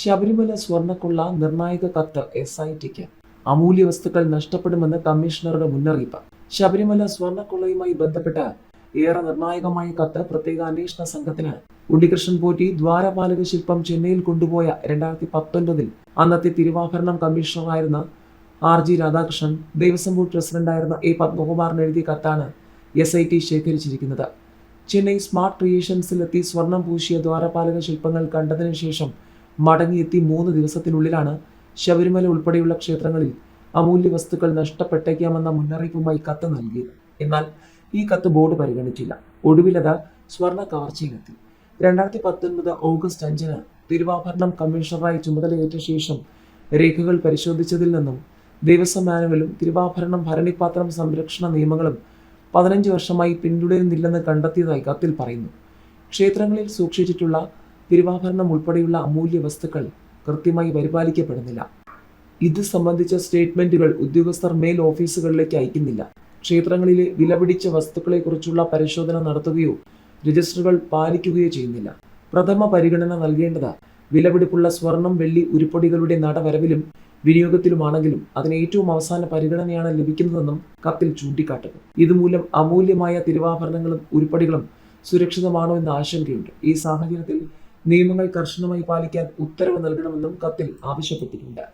ശബരിമല സ്വർണക്കൊള്ള നിർണായക കത്ത് S I tick അമൂല്യ വസ്തുക്കൾ നഷ്ടപ്പെടുമെന്ന് കമ്മീഷണറുടെ മുന്നറിയിപ്പ്. ശബരിമല സ്വർണക്കൊള്ളയുമായി ബന്ധപ്പെട്ട് ഏറെ നിർണായകമായ കത്ത് പ്രത്യേക അന്വേഷണ സംഘത്തിന് ഉണ്ണികൃഷ്ണൻ പോറ്റി ദ്വാരപാലക ശില്പം ചെന്നൈയിൽ കൊണ്ടുപോയ രണ്ടായിരത്തി പത്തൊൻപതിൽ അന്നത്തെ തിരുവാഭരണം കമ്മീഷണറായിരുന്ന R G Radhakrishnan Devaswom board പ്രസിഡന്റായിരുന്ന എ പത്മകുമാറിന് എഴുതിയ കത്താണ് എസ് ഐ ടി ശേഖരിച്ചിരിക്കുന്നത്. ചെന്നൈ സ്മാർട്ട് ക്രിയേഷൻസിലെത്തി സ്വർണം പൂശിയ ദ്വാരപാലക ശില്പങ്ങൾ കണ്ടതിനു ശേഷം മടങ്ങിയെത്തി മൂന്ന് ദിവസത്തിനുള്ളിലാണ് ശബരിമല ഉൾപ്പെടെയുള്ള ക്ഷേത്രങ്ങളിൽ അമൂല്യ വസ്തുക്കൾ നഷ്ടപ്പെട്ടേക്കാമെന്ന മുന്നറിയിപ്പുമായി കത്ത് നൽകിയത്. എന്നാൽ ഈ കത്ത് ബോർഡ് പരിഗണിച്ചില്ല. ഒടുവിലത് സ്വർണ കവർച്ചയിലെത്തി. രണ്ടായിരത്തി പത്തൊൻപത് ഓഗസ്റ്റ് അഞ്ചിന് തിരുവാഭരണം കമ്മീഷണറായി ചുമതലയേറ്റ ശേഷം രേഖകൾ പരിശോധിച്ചതിൽ നിന്നും ദേവസ്വം മാനുവലും തിരുവാഭരണം ഭരണിപാത്രം സംരക്ഷണ നിയമങ്ങളും പതിനഞ്ച് വർഷമായി പിന്തുടരുന്നില്ലെന്ന് കണ്ടെത്തിയതായി കത്തിൽ പറയുന്നു. ക്ഷേത്രങ്ങളിൽ സൂക്ഷിച്ചിട്ടുള്ള തിരുവാഭരണം ഉൾപ്പെടെയുള്ള അമൂല്യ വസ്തുക്കൾ കൃത്യമായി പരിപാലിക്കപ്പെടുന്നില്ല. ഇത് സംബന്ധിച്ച സ്റ്റേറ്റ്മെന്റുകൾ ഉദ്യോഗസ്ഥർ മേൽ ഓഫീസുകളിലേക്ക് അയക്കുന്നില്ല. ക്ഷേത്രങ്ങളിലെ വിലപിടിച്ച വസ്തുക്കളെക്കുറിച്ചുള്ള പരിശോധന നടത്തുകയോ രജിസ്റ്ററുകൾ പാലിക്കുകയോ ചെയ്യുന്നില്ല. പ്രഥമ പരിഗണന നൽകേണ്ടത് വിലപിടിപ്പുള്ള സ്വർണം വെള്ളി ഉരുപ്പൊടികളുടെ നടവരവിലും വിനിയോഗത്തിലുമാണെങ്കിലും അതിന് ഏറ്റവും അവസാന പരിഗണനയാണ് ലഭിക്കുന്നതെന്നും കത്തിൽ ചൂണ്ടിക്കാട്ടുന്നു. ഇതുമൂലം അമൂല്യമായ തിരുവാഭരണങ്ങളും ഉരുപ്പടികളും സുരക്ഷിതമാണോ എന്ന ആശങ്കയുണ്ട്. ഈ സാഹചര്യത്തിൽ നിയമങ്ങൾ കർശനമായി പാലിക്കാൻ ഉത്തരവ് നൽകണമെന്നും കത്തിൽ ആവശ്യപ്പെട്ടിട്ടുണ്ട്.